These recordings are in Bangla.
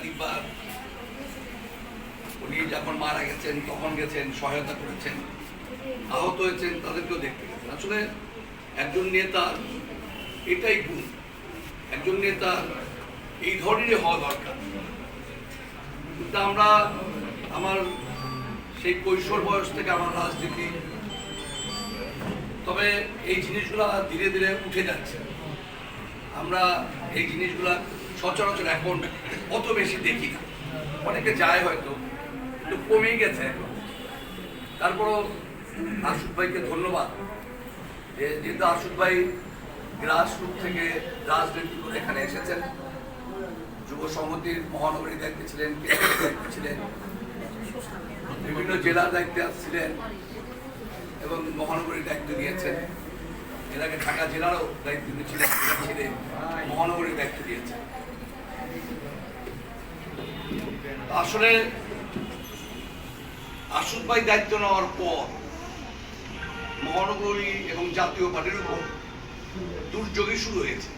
একাধিকবার উনি যখন মারা গেছেন, তখন গেছেন, সহায়তা করেছেন, আহত হয়েছেন, তাদেরকেও দেখতে গেছেন। আসলে একজন নেতার এটাই গুণ। একজন নেতা এই ধরনেরই হওয়া দরকার। কিন্তু আমরা আমার সেই কৈশোর বয়স থেকে আমার রাজনীতি, তবে এই জিনিসগুলো ধীরে ধীরে উঠে যাচ্ছে। আমরা এই জিনিসগুলা সচরাচর এখন অত বেশি দেখি না। অনেকে যায় হয়তো একটু কমেই গেছে এখন। তারপরও আশুক ভাইকে ধন্যবাদ যে যেহেতু আশুক ভাই গ্রাসরুট থেকে রাজনীতি করে এখানে এসেছেন, যুব সংহতির মহানগরী দায়িত্বে ছিলেন দায়িত্বে ছিলেন, বিভিন্ন জেলার দায়িত্বে ছিলেন এবং মহানগরীর দায়িত্ব নিয়েছেন এর আগে ঢাকা জেলারও দায়িত্ব নিয়েছিলেন ছিলেন, মহানগরীর দায়িত্ব দিয়েছেন। আসলে আসুদ ভাই দায়িত্ব নেওয়ার পর মহানগরী এবং জাতীয় পার্টির উপর দুর্যোগই শুরু হয়েছে।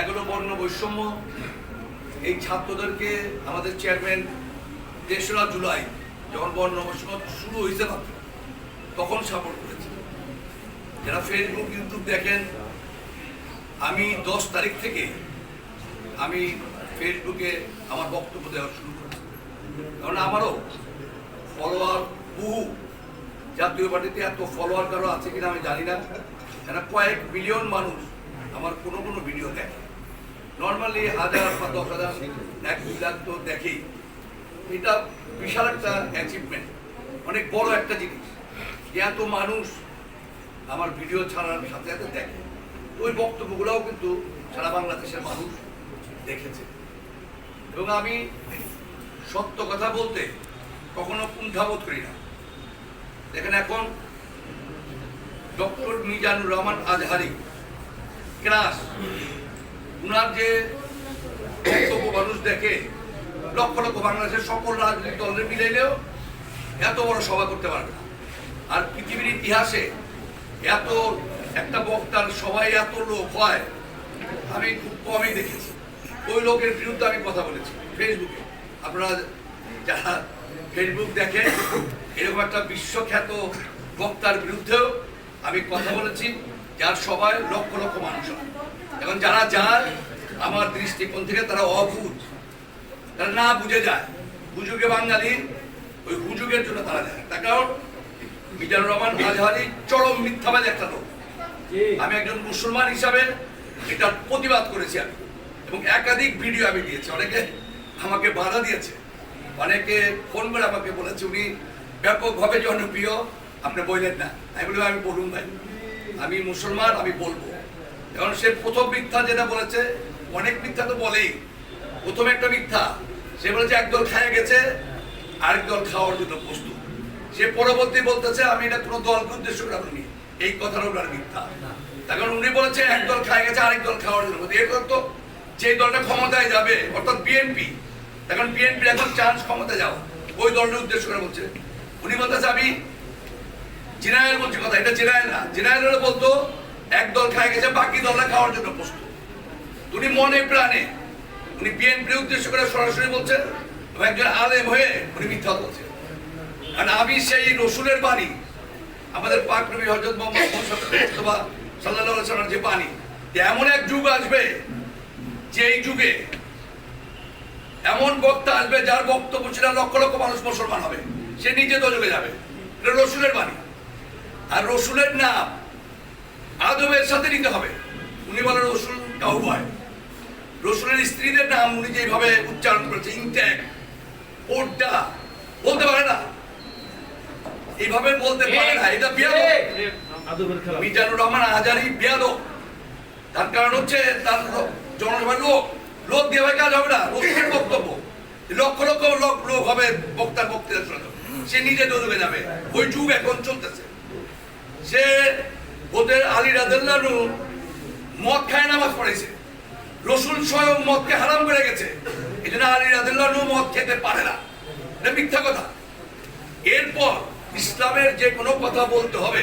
এগারো বর্ণ বৈষম্য, এই ছাত্রদেরকে আমাদের চেয়ারম্যান তেসরা জুলাই যখন বর্ণ বৈষম্য শুরু হয়েছে মাত্র, তখন সাপোর্ট করেছে। যারা ফেসবুক ইউটিউব দেখেন, আমি দশ তারিখ থেকে আমি ফেসবুকে আমার বক্তব্য দেওয়া শুরু করেছি। কারণ আমারও ফলোয়ার বহু জাতীয় পার্টিতে এত ফলোয়ার কারও আছে কিনা আমি জানি না। কেন কয়েক মিলিয়ন মানুষ আমার কোনো কোনো ভিডিও দেখে। নর্মালি হাজার বা দশ হাজার এক দুই লাখ তো দেখেই। এটা বিশাল একটা অ্যাচিভমেন্ট অনেক বড় একটা জিনিস। যে এত মানুষ আমার ভিডিও ছাড়ার সাথে সাথে দেখে। ওই বক্তব্যগুলোও কিন্তু সারা বাংলাদেশের মানুষ দেখেছে। এবং আমি সত্য কথা বলতে কখনো কুণ্ঠাবোধ করি না। দেখেন এখন ডক্টর মিজানুর রহমান আজহারি ক্লাস উনার যে বক্তব্য মানুষ দেখে, লক্ষ লক্ষ বাংলাদেশের সকল রাজনৈতিক দলের মিলাইলেও এত বড় সভা করতে পারবে না। আর পৃথিবীর ইতিহাসে এত একটা বক্তার সবাই এত লোক হয়, আমি খুব কমই দেখেছি। ওই লোকের বিরুদ্ধে আমি কথা বলেছি ফেসবুকে আপনারা যারা ফেসবুক দেখেন এরকম একটা বিশ্বখ্যাত বক্তার বিরুদ্ধেও আমি কথা বলেছি যার সবাই লক্ষ লক্ষ মানুষ এখন যারা যায় আমার দৃষ্টিকোণ থেকে তারা অবুঝ। তারা না বুঝে যায়। হুজুগে বাঙালি ওই হুজুগের জন্য তারা যায়। তার কারণ মিজানুর রহমান আজহারি চরম মিথ্যাবাদ একটা লোক। আমি একজন মুসলমান হিসাবে এটা প্রতিবাদ করেছি আমি। এবং একাধিক ভিডিও আমি দিয়েছি। অনেকে আমাকে বাধা দিয়েছে। অনেকে ফোন করে আমাকে বলেছে, উনি ব্যাপকভাবে জনপ্রিয়। আপনি বললেন না। আমি বলি আমি বলুন ভাই। আমি মুসলমান, আমি বলব। কারণ সে প্রথম মিথ্যা যেটা বলেছে, অনেক মিথ্যা তো বলেই। প্রথম একটা মিথ্যা, সে বলেছে একদল খায় গেছে, আরেক দল খাওয়ার জন্য প্রস্তুত। সে পরবর্তী বলতেছে, আমি এটা কোনো দলকে উদ্দেশ্য করে বলিনি এই কথাটা ওনার মিথ্যা। তার কারণ উনি বলেছে, এক দল খায় গেছে, আরেক দল খাওয়ার জন্য এরপর তো যে দলটা ক্ষমতায় যাবে, অর্থাৎ বিএনপি এখন বিএনপির এখন চান্স ক্ষমতায় যাওয়া ওই দলটার উদ্দেশ্য করে বলছে। উনি বলতেছে, আমি জেনারেল বলছি কথা, এটা জেনারেল না। জেনারেল বলতো, এক দল খায় গেছে, বাকি দলটা খাওয়ার জন্য প্রস্তুত। উনি মনে প্রাণে, উনি বিএনপির উদ্দেশ্য করে সরাসরি বলছেন এবং একজন আলেম হয়ে উনি মিথ্যা বলছেন কারণ আমি সেই রসুলের বাণী, আমাদের পাক নবী হজরত মোহাম্মদ আলাইহি সাল্লামের যে বাণী এমন এক যুগ আসবে যে এই যুগে এমন বক্তা আসবে যার বক্তব্য ছিল লক্ষ লক্ষ মানুষ মুসলমান হবে সে নিজে দোজকে যাবে এটা রসুলের বাণী আর রসুলের নাম আদবের সাথে নিতে হবে উনি বলেন রসুল কাউবয় রসুলের স্ত্রীদের নাম উনি যেভাবে উচ্চারণ করেছে ইনট্যাক ওড্ডা বলতে পারে না এইভাবে বলতে পারে না এটা খেলা মিজানুর রহমান আজারি বিয়াদব তার কারণ হচ্ছে তার জনসভার লোক লোক দিয়ে ভাই কাজ হবে না রসুলের বক্তব্য। লক্ষ লক্ষ লোক লোক হবে বক্তার বক্তৃতা শোনা সে নিজে দৌড়ে যাবে। ওই যুগ এখন চলতেছে। সে ওদের আলী রাজু মদ খায় নামাজ পড়েছে। রসুল স্বয়ং মদকে হারাম করে গেছে। এই জন্য আলী রাজু মদ খেতে পারে না। এটা মিথ্যা কথা। এরপর ইসলামের যে কোনো কথা বলতে হবে,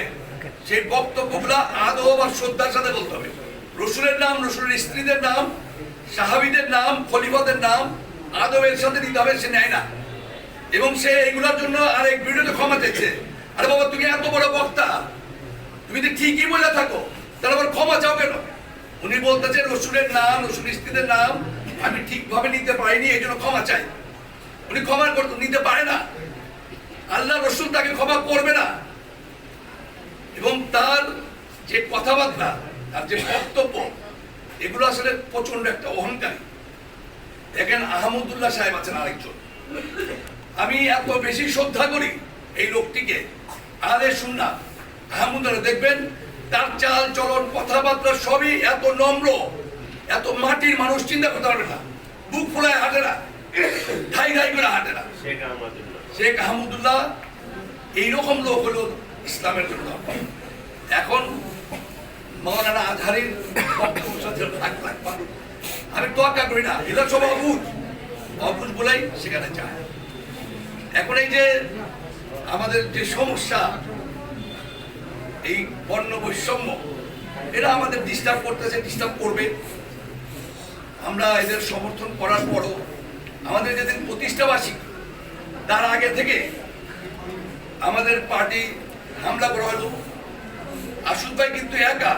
সেই বক্তব্যগুলো আদৌ আর শ্রদ্ধার সাথে বলতে হবে। রসুলের নাম, রসুলের স্ত্রীদের নাম, সাহাবিদের নাম, খলিফাদের নাম আদবের সাথে নিতে হবে, সে নেয় না। এবং সে এগুলোর জন্য আর এক ভিডিওতে ক্ষমা চাইছে। আরে বাবা, তুমি এত বড় বক্তা। তুমি তো ঠিকই বলে থাকো। তাহলে আবার ক্ষমা চাও কেন? উনি বলতেছেন রসুলের নাম, রসুল স্ত্রীদের নাম আমি ঠিকভাবে নিতে পারিনি, এই জন্য ক্ষমা চাই। উনি ক্ষমা করতে নিতে পারে না। আল্লাহ রসুল তাকে ক্ষমা করবে না। এবং তার যে কথাবার্তা তার যে বক্তব্য এগুলো আসলে প্রচণ্ড একটা অহংকারী। দেখেন আহমদুল্লাহ সাহেব আছেন আরেকজন। আমি এত বেশি শ্রদ্ধা করি এই লোকটিকে। আরে শুননা আহমদুল্লাহ দেখবেন তার চাল চলন কথাবার্তা সবই এত নম্র এত মাটির মানুষ চিন্তা করতে পারবে না। বুক ফুলায় হাঁটে না ঠাই ঠাই করে হাঁটে না। শেখ আহমদুল্লাহ। শেখ আহমদুল্লাহ এইরকম লোক হলো ইসলামের জন্য এখন মৌলানা ভাগ আমি তোয়াক্কা করি না এরা সব অবুজ। অবুজ বলেই সেখানে যায়। এখন এই যে আমাদের যে সমস্যা, এই বর্ণ বৈষম্য, এরা আমাদের ডিস্টার্ব করতেছে ডিস্টার্ব করবে। আমরা এদের সমর্থন করার পরও আমাদের যেদিন প্রতিষ্ঠাবাসী, তার আগে থেকে আমাদের পার্টি হামলা করা হলো। আসুদ ভাই কিন্তু একা।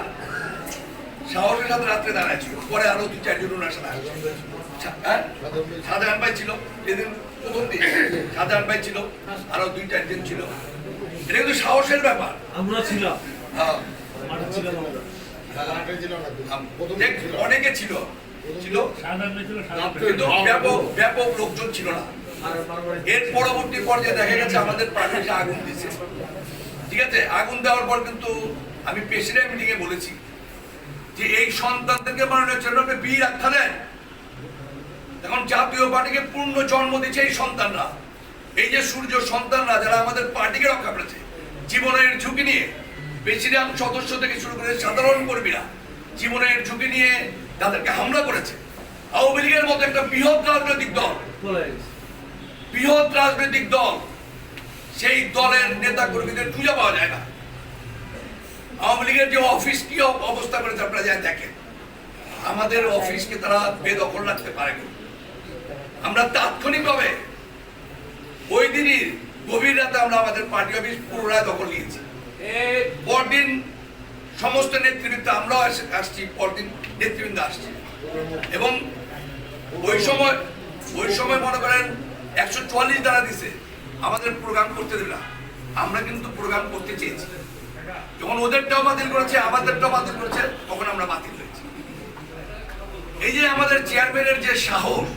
সাহসের সাথে রাত্রে দাঁড়াচ্ছিল পরে আরও দু চারজন ওনার সাথে হ্যাঁ? ভাই ছিল যেদিন প্রথম দিন। শাহজাহান ভাই ছিল আরও দুই চারজন ছিল। এটা কিন্তু সাহসের ব্যাপার। আমরা ছিলাম। হ্যাঁ, অনেকে ছিল। ছিল? সাধারণ সাধারণ কিন্তু ব্যাপক ব্যাপক লোকজন ছিল না। এর পরবর্তী পর্যায়ে দেখা গেছে আমাদের পার্টিতে আগুন দিয়েছে। ঠিক আছে? আগুন দেওয়ার পর কিন্তু আমি প্রেসিডেন্ট মিটিং এ বলেছি যে এই সন্তানদেরকে মাননীয় আপনি বীর আখ্যা দেন। এখন জাতীয় পার্টিকে পূর্ণ জন্ম দিচ্ছে এই সন্তানরা। এই যে সূর্য সন্তানরা যারা আমাদের পার্টিকে রক্ষা করেছে জীবনের ঝুঁকি নিয়ে প্রেসিডেন্ট সদস্য থেকে শুরু করে সাধারণ কর্মীরা জীবনের ঝুঁকি নিয়ে তাদেরকে হামলা করেছে। আওয়ামী লীগের মতো একটা বৃহৎ রাজনৈতিক দল বৃহৎ রাজনৈতিক দল সেই দলের নেতা কর্মীদের খুঁজে পাওয়া যায় না। আওয়ামী লীগের যে অফিস কি অবস্থা করেছে আপনারা যা দেখেন, আমাদের অফিসকে তারা বেদখল রাখতে পারেনি। আমরা তাৎক্ষণিকভাবে ওই দিনই গভীর রাতে আমরা আমাদের পার্টি অফিস পুনরায় দখল নিয়েছি। পরদিন সমস্ত নেতৃবৃন্দ, আমরাও আসছি, পরদিন নেতৃবৃন্দ আসছি। এবং ওই সময় ওই সময় মনে করেন একশো চুয়াল্লিশ দ্বারা দিছে। আমাদের প্রোগ্রাম করতে দিল আমরা কিন্তু প্রোগ্রাম করতে চেয়েছি। যখন ওদেরটাও বাতিল করেছে, আমাদেরটাও বাতিল করেছে, তখন আমরা বাতিল হয়েছি। এই যে আমাদের চেয়ারম্যানের যে সাহস,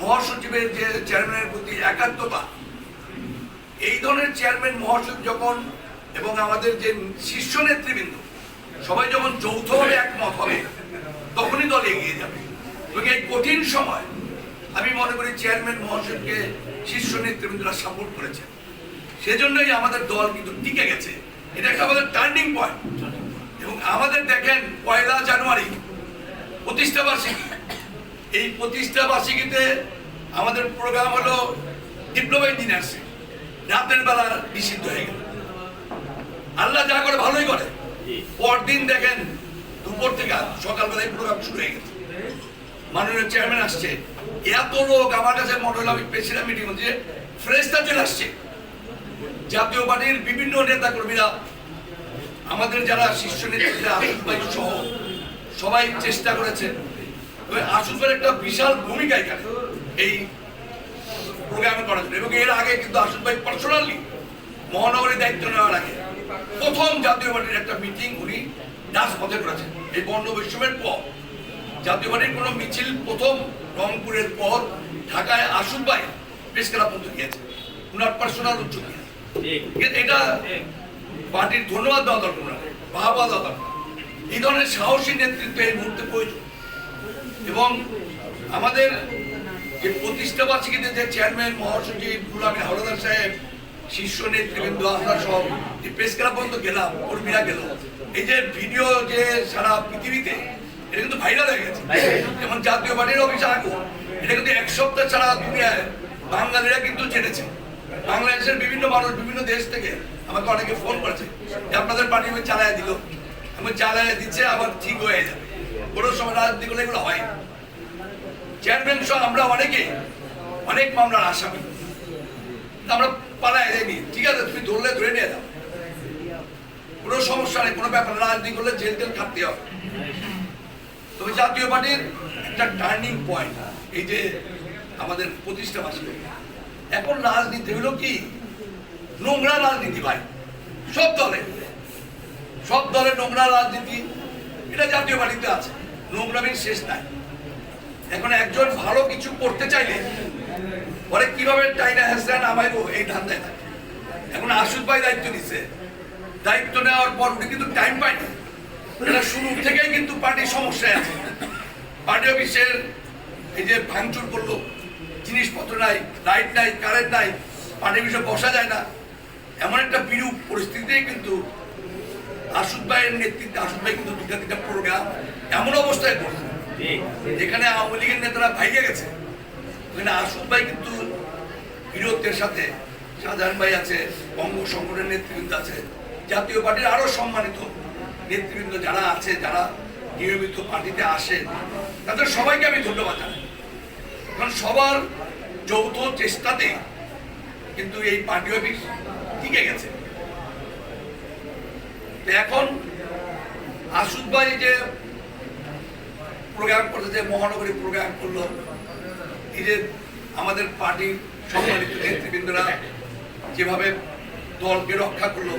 মহাসচিবের যে চেয়ারম্যানের প্রতি একাত্মতা, এই ধরনের চেয়ারম্যান মহাসচিব যখন এবং আমাদের যে শীর্ষ নেতৃবৃন্দ, সবাই যখন যৌথভাবে একমত হবে, তখনই দল এগিয়ে যাবে। এবং এই কঠিন সময়, আমি মনে করি চেয়ারম্যান মহাসচিবকে শীর্ষ নেতৃবৃন্দরা সাপোর্ট করেছেন। সেজন্যই আমাদের দল কিন্তু টিকে গেছে। এটা একটা আমাদের টার্নিং পয়েন্ট এবং আমাদের দেখেন পয়লা জানুয়ারি, প্রতিষ্ঠা বার্ষিকী। এই প্রতিষ্ঠা বার্ষিকীতে আমাদের প্রোগ্রাম হলো ডিপ্লোমা ইঞ্জিনিয়ার্সিং রাতের বেলা নিষিদ্ধ হয়ে গেল। আল্লাহ যা করে ভালোই করে। পরদিন দেখেন দুপুর থেকে সকালবেলায় প্রোগ্রাম শুরু হয়ে গেছে। মাননীয় চেয়ারম্যান আসছে। এত লোক আমার কাছে মনে হলো আমি প্রেসিডেন্ট মিটিং হচ্ছে। ফ্রেশটা চলে আসছে। জাতীয় পার্টির বিভিন্ন নেতা কর্মীরা আমাদের যারা শীর্ষ নেতৃত্বে আসিফ ভাই সহ। সবাই চেষ্টা করেছে। তবে আসিফের একটা বিশাল ভূমিকা এখানে এই প্রোগ্রামে করার জন্য। এবং এর আগে কিন্তু আসিফ ভাই পার্সোনালি মহানগরী দায়িত্ব নেওয়ার আগে প্রথম জাতীয় পার্টির একটা মিটিং উনি রাজপথে করেছেন। এই বর্ণ বৈষম্যের পর জাতীয় পার্টির কোনো মিছিল প্রথম রংপুরের পর ঢাকায় আসুন ভাই প্রেস ক্লাব পর্যন্ত গিয়েছে উনার পার্সোনাল উদ্যোগ এ- এটা পার্টির ধন্যবাদ দেওয়া দরকার ওনাকে, বাহবা দেওয়া দরকার। এই ধরনের সাহসী নেতৃত্ব এই মুহূর্তে প্রয়োজন। এবং আমাদের যে প্রতিষ্ঠা বার্ষিকীতে যে চেয়ারম্যান মহাসচিব গুলামী হাওলাদার সাহেব শীর্ষ নেতৃবৃন্দ আমরা সব যে প্রেস ক্লাব পর্যন্ত গেলাম কর্মীরা গেল। এই যে ভিডিও যে সারা পৃথিবীতে এটা কিন্তু ভাইরাল হয়ে গেছে। যেমন জাতীয় পার্টির অফিসে আগুন এটা কিন্তু এক সপ্তাহ ছাড়া দুনিয়ায় বাঙালিরা কিন্তু জেনেছে। বাংলাদেশের বিভিন্ন মানুষ বিভিন্ন দেশ থেকে আমাকে অনেকে ফোন করেছে যে আপনাদের পার্টি আমি চালায় দিল। আমি চালায় দিচ্ছে, আবার ঠিক হয়ে যাবে। কোনো সময় রাজনীতি করলে এগুলো হয়। চেয়ারম্যান সহ আমরা অনেকে, অনেক মামলার আসামি। আমরা পালায় যাইনি। ঠিক আছে, তুমি ধরলে, ধরে নিয়ে যাও। কোনো সমস্যা নেই, কোনো ব্যাপার রাজনীতি করলে জেল জেল খাটতে হবে। তবে জাতীয় পার্টির একটা টার্নিং পয়েন্ট এই যে আমাদের প্রতিষ্ঠা বার্ষিকী। এখন রাজনীতি হলো কি? নোংরা রাজনীতি ভাই। সব দলে। সব দলে নোংরা রাজনীতি। এটা জাতীয় পার্টিতে আছে। নোংরামির শেষ নাই। এখন একজন ভালো কিছু করতে চাইলে পরে কীভাবে টাইনা হ্যাসরা নামাইবো এই ধান্দায় থাকে। এখন আশুদ ভাই দায়িত্ব নিচ্ছে দায়িত্ব নেওয়ার পর উনি কিন্তু টাইম পায়নি এটা শুরু থেকেই কিন্তু পার্টির সমস্যায় আছে। পার্টি অফিসের এই যে ভাঙচুর করল, জিনিসপত্র নাই লাইট নাই কারেন্ট নাই, পার্টি অফিসে বসা যায় না। এমন একটা বিরূপ পরিস্থিতিতে কিন্তু আশুদ ভাইয়ের নেতৃত্বে আশুদ ভাই কিন্তু দুটা তিনটা প্রোগ্রাম এমন অবস্থায় করছে যেখানে আওয়ামী লীগের নেতারা ভাইয়ে গেছে। ওখানে আশুদ ভাই কিন্তু বীরত্বের সাথে সাধারণ ভাই আছে বঙ্গ সংগঠনের নেতৃবৃন্দ আছে জাতীয় পার্টির আরও সম্মানিত নেতৃবৃন্দ যারা আছে যারা নিয়মিত পার্টিতে আসে তাদের সবাইকে আমি ধন্যবাদ জানাই। কারণ সবার যৌথ চেষ্টাতে কিন্তু এই পার্টি অফিস টিকে গেছে। এখন আশুদ ভাই যে প্রোগ্রাম করতে, যে মহানগরী প্রোগ্রাম করল, এই যে আমাদের পার্টির সম্মানিত নেতৃবৃন্দরা যেভাবে দলকে রক্ষা করল,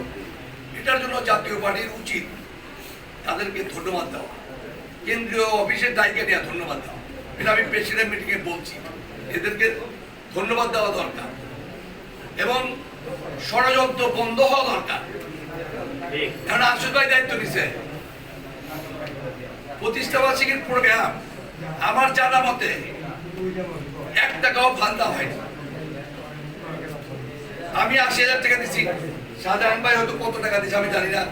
এটার জন্য জাতীয় পার্টির উচিত তাদেরকে ধন্যবাদ দেওয়া। কেন্দ্রীয় অফিসের দায়িত্ব নেওয়া, ধন্যবাদ দেওয়া। এটা আমি প্রেসিডেন্ট মিটিংয়ে বলছি। এদেরকে ধন্যবাদ দেওয়া দরকার। এবং ষড়যন্ত্র বন্ধ হওয়া দরকার। এখন আশুদ ভাই দায়িত্ব নিছে। প্রতিষ্ঠা বার্ষিকীর প্রোগ্রাম আমার জানা মতে এক টাকাও ফান্দা হয়নি। আমি আশি হাজার টাকা দিচ্ছি শাহজাহান ভাই হয়তো কত টাকা দিচ্ছে আমি জানি না।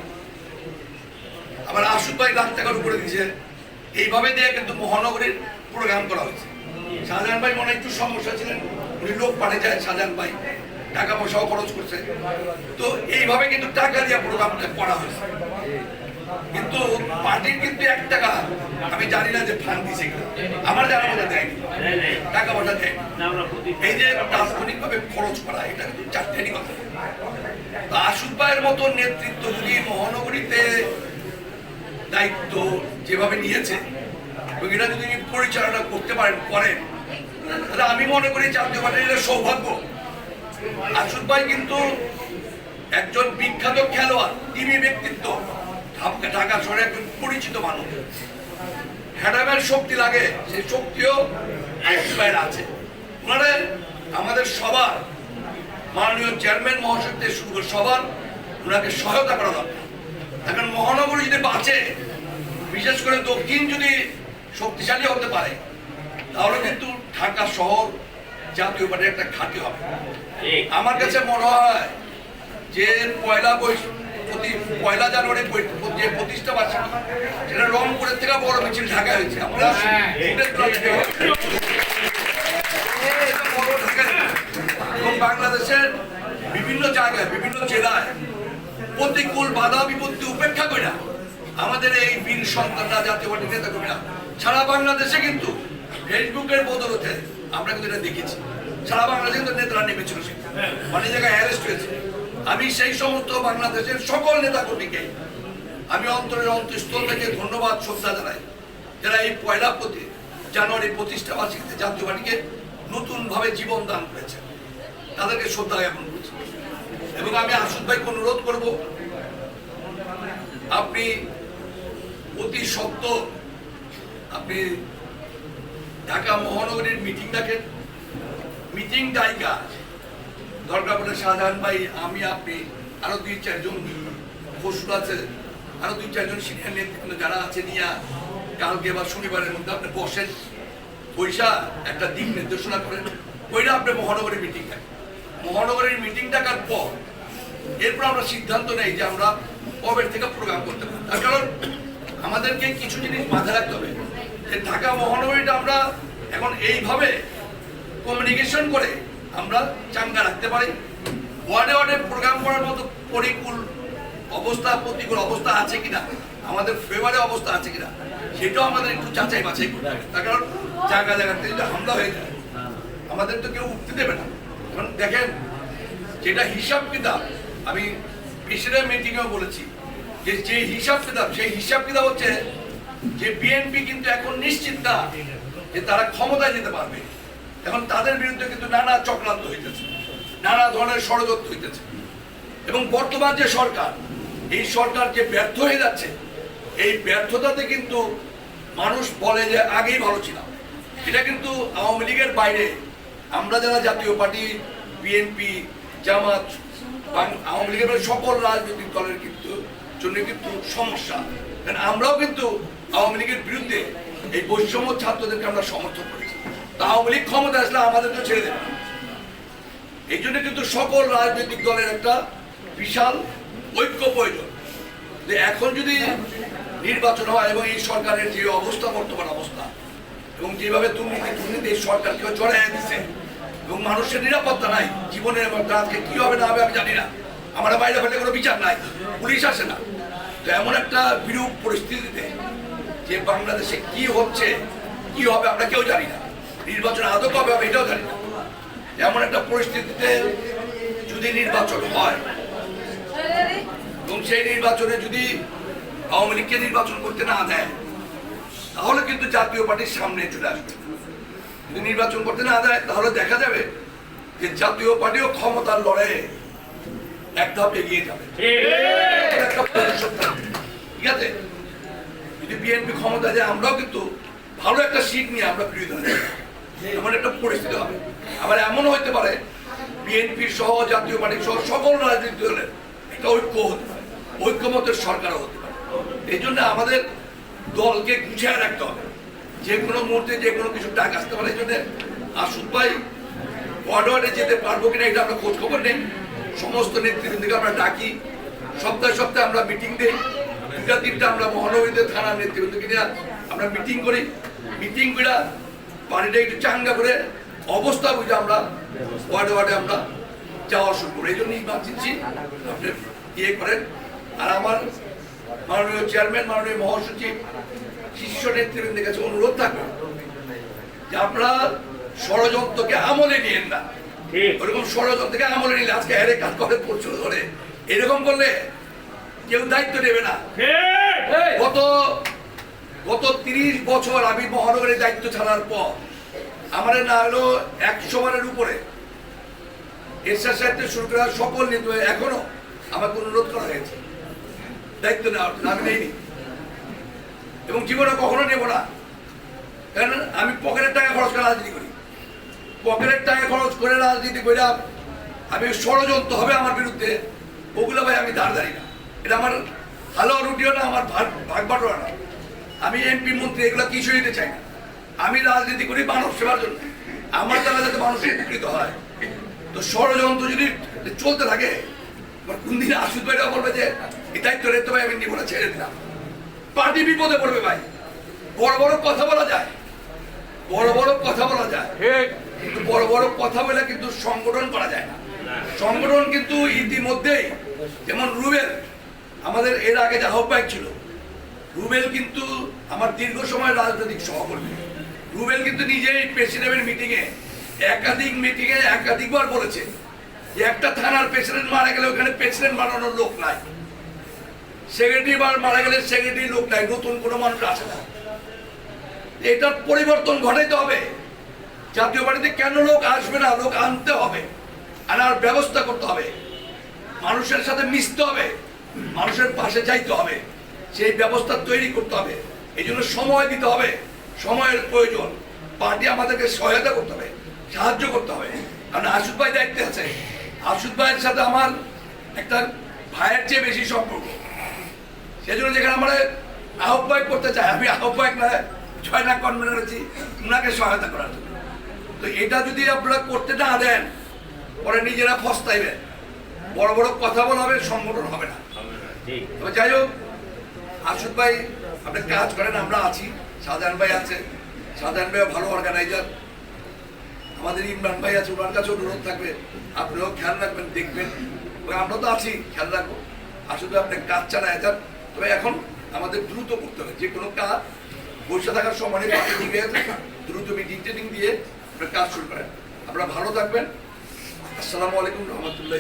আবার আশুদ ভাই লাখ টাকার উপরে দিচ্ছে এইভাবে দিয়ে কিন্তু মহানগরীর প্রোগ্রাম করা হয়েছে। শাহজাহান ভাই মনে একটু সমস্যা ছিলেন। উনি লোক পাঠিয়েছেন শাহজাহান ভাই। টাকা পয়সাও খরচ করছে। তো এইভাবে কিন্তু টাকা দিয়ে প্রোগ্রামটা করা হয়েছে। কিন্তু পার্টির কিন্তু এক টাকা, আমি জানি না যে ফান্ড দিছে আমার জানা মতো দেয়নি। টাকা পয়সা দেয় এই যে তাৎক্ষণিক ভাবে খরচ করা, এটা কিন্তু চারটেরই কথা। তো আশুদ ভাইয়ের মতো নেতৃত্ব যদি মহানগরীতে দায়িত্ব যেভাবে নিয়েছে, এবং এটা যদি পরিচালনা করতে পারেন, করেন, তাহলে আমি মনে করি জাতীয় পার্টির সৌভাগ্য। আশুদ ভাই, কিন্তু একজন বিখ্যাত খেলোয়াড় টিভি ব্যক্তিত্ব। ঢাকা- শহরে একজন পরিচিত মানুষ। হ্যাডামের শক্তি লাগে, সেই শক্তিও আশুদ ভাইয়ের আছে। ওনারা আমাদের সবার, মাননীয় চেয়ারম্যান মহাশয় থেকে শুরু করে সবার ওনাকে সহায়তা করা দরকার। এখন মহানগরী যদি বাঁচে, বিশেষ করে দক্ষিণ যদি শক্তিশালী হতে পারে, তাহলে কিন্তু ঢাকা শহর জাতীয় পার্টির একটা ঘাঁটি হবে। আমার কাছে মনে হয় যে পয়লা প্রতি পয়লা জানুয়ারি যে প্রতিষ্ঠা বার্ষিকী সেটা রংপুরের থেকে বড় মিছিল ঢাকায় হয়েছে। আমরা এবং বাংলাদেশের বিভিন্ন জায়গায় বিভিন্ন জেলায় প্রতিকূল বাধা বিপত্তি উপেক্ষা করে আমাদের এই বীর সন্তানরা জাতীয় পার্টি নেতা কর্মীরা সারা বাংলাদেশে কিন্তু ফেসবুকের বদলতে আমরা কিন্তু এটা দেখেছি। সারা বাংলাদেশে কিন্তু নেতারা নেমেছিল সেখানে। অনেক জায়গায় অ্যারেস্ট হয়েছে। আমি সেই সমস্ত বাংলাদেশের সকল নেতা কর্মীকে আমি অন্তরের অন্তঃস্থল থেকে ধন্যবাদ, শ্রদ্ধা জানাই। যারা এই পয়লা প্রতি জানুয়ারি প্রতিষ্ঠা বার্ষিকীতে জাতীয় পার্টিকে নতুনভাবে জীবন দান করেছে তাদেরকে শ্রদ্ধা জ্ঞাপন করছি। এবং আমি আশুদ ভাইকে অনুরোধ করব, আপনি অতি সত্য, আপনি ঢাকা মহানগরীর মিটিং ডাকেন মিটিং ডাইকা দরকার পড়লে শাহজাহান ভাই, আমি, আপনি, আরও দুই, চারজন খসরু আছে। আরও দুই, চারজন সিনিয়র নেতৃত্ব যারা আছে নিয়ে কালকে বা শনিবারের মধ্যে আপনি বসেন। পয়সা একটা দিক নির্দেশনা করেন। ওইটা আপনি মহানগরী মিটিং ডাকেন। মহানগরীর মিটিং ডাকার পর এরপর আমরা সিদ্ধান্ত নেই যে আমরা কবের থেকে প্রোগ্রাম করতে পারি তার কারণ আমাদেরকে কিছু জিনিস মাথায় রাখতে হবে। ঢাকা মহানগরীটা আমরা এখন এইভাবে কমিউনিকেশন করে আমরা চাঙ্গা রাখতে পারি। ওয়ার্ডে ওয়ার্ডে প্রোগ্রাম করার মতো পরিকূল অবস্থা, প্রতিকূল অবস্থা আছে কিনা, আমাদের ফেভারে অবস্থা আছে কিনা, সেটাও আমাদের একটু যাচাই বাছাই করতে হবে। তার কারণ জায়গা জায়গাতে যদি হামলা হয়ে যায়। আমাদের তো কেউ উঠতে দেবে না। কারণ দেখেন, যেটা হিসাব কিতাব, আমি প্রেসিডেন্ট মিটিংয়েও বলেছি, যে যে হিসাব কিতাব, সেই হিসাব কিতাব হচ্ছে যে বিএনপি কিন্তু এখন নিশ্চিত না যে তারা ক্ষমতায় যেতে পারবে। এখন তাদের বিরুদ্ধে কিন্তু নানা চক্রান্ত হইতেছে, নানা ধরনের ষড়যন্ত্র হইতেছে। এবং বর্তমান যে সরকার, এই সরকার যে ব্যর্থ হয়ে যাচ্ছে, এই ব্যর্থতাতে কিন্তু মানুষ বলে যে আগেই ভালো ছিলাম। এটা কিন্তু আওয়ামী লীগের বাইরে আমরা যারা জাতীয় পার্টি বিএনপি জামাত আওয়ামী লীগের সকল রাজনৈতিক দলের কিন্তু জন্য কিন্তু সমস্যা। কারণ আমরাও কিন্তু আওয়ামী লীগের বিরুদ্ধে এই বৈষম্য ছাত্রদেরকে আমরা সমর্থন করেছি। তা আওয়ামী লীগ ক্ষমতা আসলে আমাদেরকে ছেড়ে দেবে। এই জন্য কিন্তু সকল রাজনৈতিক দলের একটা বিশাল ঐক্য প্রয়োজন। যে এখন যদি নির্বাচন হয় এবং এই সরকারের যে অবস্থা, বর্তমান অবস্থা, এবং যেভাবে দুর্নীতি দুর্নীতি এই সরকারকে জড়াই দিচ্ছে এবং মানুষের নিরাপত্তা নাই, জীবনের আজকে কি হবে না হবে আমি জানি না। আমরা বাইরে ফেলে কোনো বিচার নাই, পুলিশ আসে না। তো এমন একটা বিরূপ পরিস্থিতিতে যে বাংলাদেশে কি হচ্ছে কি হবে আমরা কেউ জানি না। নির্বাচন আদৌ কবে হবে এটাও জানি না। এমন একটা পরিস্থিতিতে যদি নির্বাচন হয় এবং সেই নির্বাচনে যদি আওয়ামী লীগকে নির্বাচন করতে না দেয় তাহলে কিন্তু জাতীয় পার্টির সামনে চলে আসবে। যদি নির্বাচন করতে না দেয় তাহলে দেখা যাবে যে জাতীয় পার্টিও ক্ষমতার লড়াইয়ে এক ধাপ এগিয়ে যাবে। ঠিক আছে? যদি বিএনপি ক্ষমতা যায় আমরাও কিন্তু ভালো একটা সিট নিয়ে আমরা বিরোধী দলে। এমন একটা পরিস্থিতি হবে। আবার এমনও হতে পারে বিএনপি সহ জাতীয় পার্টি সহ সকল রাজনৈতিক দলের একটা ঐক্য হতে পারে, ঐক্যমতের সরকারও হতে পারে। এই জন্য আমাদের দলকে গুছিয়ে রাখতে হবে। যে কোনো মুহূর্তে যে কোনো কিছু ডাক আসতে পারে, এই জন্য আসুক ভাই, ওয়ার্ডে যেতে পারব কিনা এটা আমরা খোঁজ খবর নেই। সমস্ত নেতৃবৃন্দকে আমরা ডাকি। সপ্তাহে সপ্তাহে আমরা মিটিং দিই। দুটা তিনটা আমরা মহানবীদের থানার নেতৃবৃন্দকে নিয়ে আমরা মিটিং করি। মিটিং করে পানিটা একটু চাঙ্গা করে অবস্থা বুঝে আমরা ওয়ার্ডে ওয়ার্ডে আমরা যাওয়া শুরু করি। এই জন্যই ভাবছি আপনি ইয়ে করেন। আর আমার মাননীয় চেয়ারম্যান মাননীয় মহাসচিব শীর্ষ নেতৃবৃন্দের কাছে অনুরোধ থাকবে যে আপনারা ষড়যন্ত্রকে আমলে নিয়েন না। ওরকম ষড়যন্ত্রকে আমলে নিলে আজকে হেরে কাজ করে পড়ছিল ধরে। এরকম করলে কেউ দায়িত্ব নেবে না। গত গত তিরিশ বছর আমি মহানগরের দায়িত্ব ছাড়ার পর আমার না হলো একশো বারের উপরে। এরশাদ সাহেব থেকে শুরু করা সকল নেতা এখনও আমাকে অনুরোধ করা হয়েছে। দায়িত্ব নেওয়ার জন্য আমি নেইনি। এবং জীবনে কখনো নেব না। কারণ আমি পকেটের টাকা খরচ করে রাজনীতি করি। পকেটের টাকা খরচ করে রাজনীতি করে আমি ষড়যন্ত্র হবে আমার বিরুদ্ধে ওগুলো ভাই আমি দাঁড় দাঁড়ি না। এটা আমার ভালো রুটিও না আমার ভাগ ভাগ বাটোয়ারা না। আমি এমপি মন্ত্রী এগুলো কিছুই দিতে চাই না। আমি রাজনীতি করি মানব সেবার জন্য। আমার দ্বারা যাতে মানুষ উপকৃত হয়। তো ষড়যন্ত্র যদি চলতে থাকে কোন দিন আসুদ ভাইরা বলবে যে এই দায়িত্ব রেখতে ভাই আমি নিব না ছেড়ে দিলাম। পার্টি বিপদে পড়বে ভাই। বড় বড় কথা বলা যায়। বড় বড় কথা বলা যায়। কিন্তু বড় বড় কথা বলে কিন্তু সংগঠন করা যায় না। সংগঠন কিন্তু ইতিমধ্যেই যেমন রুবেল আমাদের এর আগে যে আহ্বায়ক ছিল, রুবেল কিন্তু আমার দীর্ঘ সময় রাজনৈতিক সহকর্মী। রুবেল কিন্তু নিজেই প্রেসিডেন্টের মিটিংয়ে একাধিক মিটিংয়ে একাধিকবার বলেছে যে একটা থানার প্রেসিডেন্ট মারা গেলে ওখানে প্রেসিডেন্ট বানানোর লোক নাই। সেক্রেটারি মারা গেলে সেক্রেটারি লোক নাই, নতুন কোনো মানুষ আসে না। এটার পরিবর্তন ঘটাইতে হবে। জাতীয় বাড়িতে কেন লোক আসবে না, লোক আনতে হবে। আনার ব্যবস্থা করতে হবে। মানুষের সাথে মিশতে হবে। মানুষের পাশে যাইতে হবে, সেই ব্যবস্থা তৈরি করতে হবে। এই জন্য সময় দিতে হবে, সময়ের প্রয়োজন। পার্টি আমাদেরকে সহায়তা করতে হবে, সাহায্য করতে হবে। কারণ আসুদ ভাই দায়িত্বে আছে। আসুদ ভাইয়ের সাথে আমার একটা ভাইয়ের চেয়ে বেশি সম্পর্ক। সেজন্য যেখানে আমরা আহ্বায়ক করতে চাই, আমি আহ্বায়ক না, ছয় না কনভেনার আছি ওনাকে সহায়তা করার জন্য। তো এটা যদি আপনারা করতে না দেন, পরে নিজেরা ফস্তাইবেন। বড় বড় কথা বলা হবে, সংগঠন হবে না। যাই হোক ভাই কাজ করেন, আমরা আছি। শাহজাহান ভাই আছে। শাহজাহান ভাই ভালো অর্গানাইজার আমাদের ইমরান ভাই আছে, ওনার কাছে অনুরোধ থাকবে। আপনিও খেয়াল রাখবেন, দেখবেন। আমরা তো আছি, খেয়াল রাখব। আসলে আপনি কাজ চালায় যান। তবে এখন আমাদের দ্রুত করতে হবে। যে কোনো কাজ বসে থাকার সময় দ্রুত মিটিং দিয়ে আপনারা কাজ শুরু করেন। আপনারা ভালো থাকবেন। আসসালামু আলাইকুম রহমতুল্লাহ